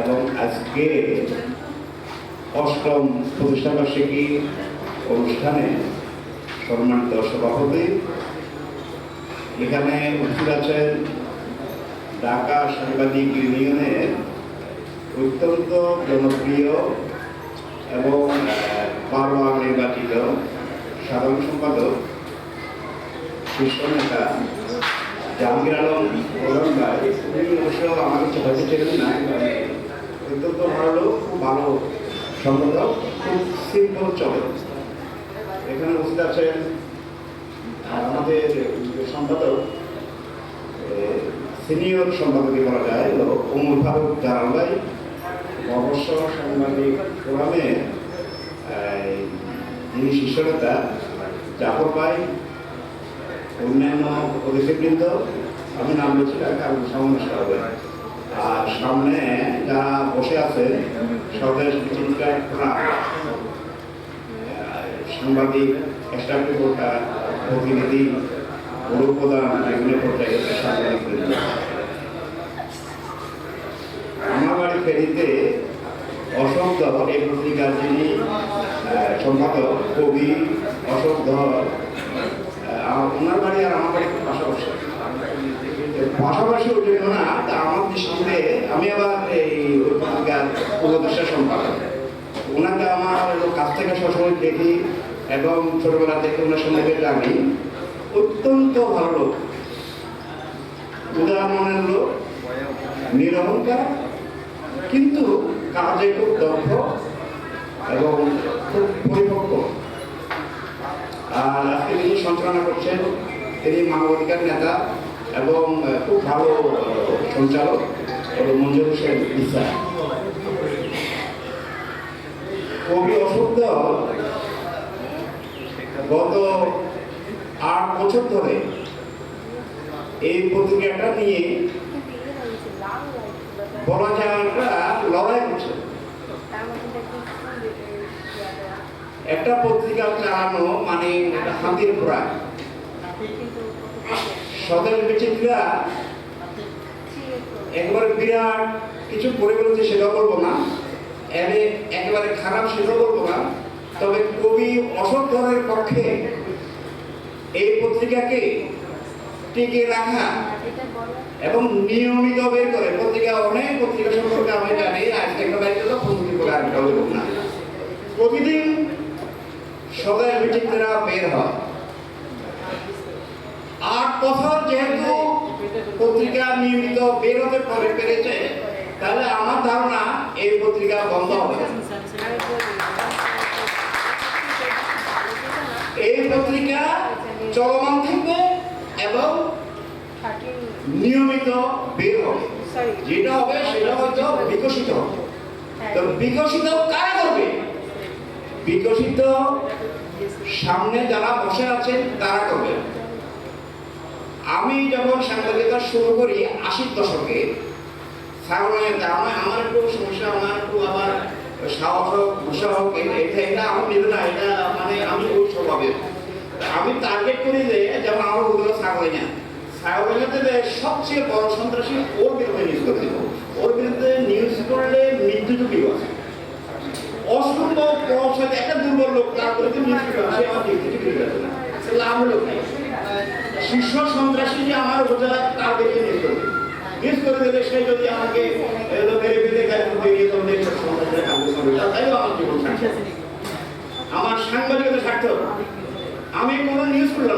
এবং আজকে অষ্টম প্রতিষ্ঠাবার্ষিকী অনুষ্ঠানে সম্মানিত সভাপতি, এখানে উপস্থিত আছেন ঢাকা সাংবাদিক ইউনিয়নের অত্যন্ত জনপ্রিয় এবং বারবার নির্বাচিত সাধারণ সম্পাদক শীর্ষ নেতা জাহাঙ্গীর আলম প্রধান ভাই। উনি অবশ্য আমার কাছে হয়তো ছিলেন না ভালো, খুব ভালো সম্পাদক খুব সিম্পল চলে। এখানে উপস্থিত আছেন আমাদের সম্পাদক সিনিয়র সম্পাদকই বলা যায় ওমর ফারুক ভাই অবশ্য সাংবাদিক ফোরামে যিনি শীর্ষ নেতা জাফর ভাই, অন্যান্য অতিথিবৃন্দ, আমি নাম বলছি কারণ সমস্যা হবে। আর সামনে যারা বসে আছে আমার বাড়ি ফেরিতে অশোক ধর এই পত্রিকার যিনি সম্পাদক, কবি অশোক ধর ওনার বাড়ি আর আমার বাড়ি পাশাপাশি। পাশাপাশি ওই জন্য না আমি আবার এই পত্রিকার উপদেষ্টা ওনাকে আমার কাছ থেকে সবসময় দেখি এবং ছোটবেলা থেকে ওনার সঙ্গে জানি অত্যন্ত ভালো লোক। উদার মনের লোক, নিরহংকার, কিন্তু কাজে খুব দক্ষ এবং খুব পরিপক্ক। আর আজকে তিনি সঞ্চালনা করছেন, তিনি মানবাধিকার নেতা এবং খুব ভালো সঞ্চালক। হলো মঞ্জুর হোসেন ইসা কবি অশোক গত আট বছর ধরে এই পত্রিকাটা নিয়ে বলা একটা লড়াই করছে একটা পত্রিকা চালানো মানে হাতির ঘোড়া। সদর বিচিত্রা একবারে বিরাট কিছু করে বলছে সেটা বলব না। একেবারে খারাপ সেটা বলব না। তবে কবি অশোক ধরের পক্ষে এই পত্রিকাকে টিকে রাখা এবং নিয়মিত বের করে, পত্রিকা অনেক পত্রিকা সম্পর্কে আমি জানি আজকে একটা বাইরে গেল পত্রিকা করে আরেকটা না। প্রতিদিন সদয় বিচিত্রা বের হয়। আট বছর যেহেতু পত্রিকা নিয়মিত বের হতে পারে, পেরেছে? তাহলে আমার ধারণা এই পত্রিকা বন্ধ হবে। এই পত্রিকা চলমান থাকবে এবং নিয়মিত বের হবে। যেটা হবে সেটা হয়তো বিকশিত হবে। তো বিকশিত কারা করবে? বিকশিত সামনে যারা বসে আছেন, তারা করবে। আমি যখন সাংবাদিকতা শুরু করি আশির দশকে আমার একটু সমস্যা, আমার একটু সাহস হোক এটা এটা আমার না, এটা মানে আমি ওই স্বভাবের। আমি টার্গেট করি যে যেমন আমার সাগরে না সবচেয়ে বড় সন্ত্রাসী ওর বিরুদ্ধে নিউজ করে ওর বিরুদ্ধে নিউজ করলে মৃত্যু ঝুঁকি আছে। অসম্ভব পৌঁছাতে একটা দুর্বল লোক, তার বিরুদ্ধে নিউজ করে সে আমার মৃত্যু ঝুঁকি আছে না লাভ হলো শীর্ষ সন্ত্রাসী যে আমার উপজেলা তার দেখে নিউজ করবে মিস করে দিলে সে যদি আমাকে মেরে ফেলে বেরিয়ে কাজ তাইও আমার জীবন আমার সাংবাদিকতা স্বার্থ আমি কোনো নিউজ করলাম।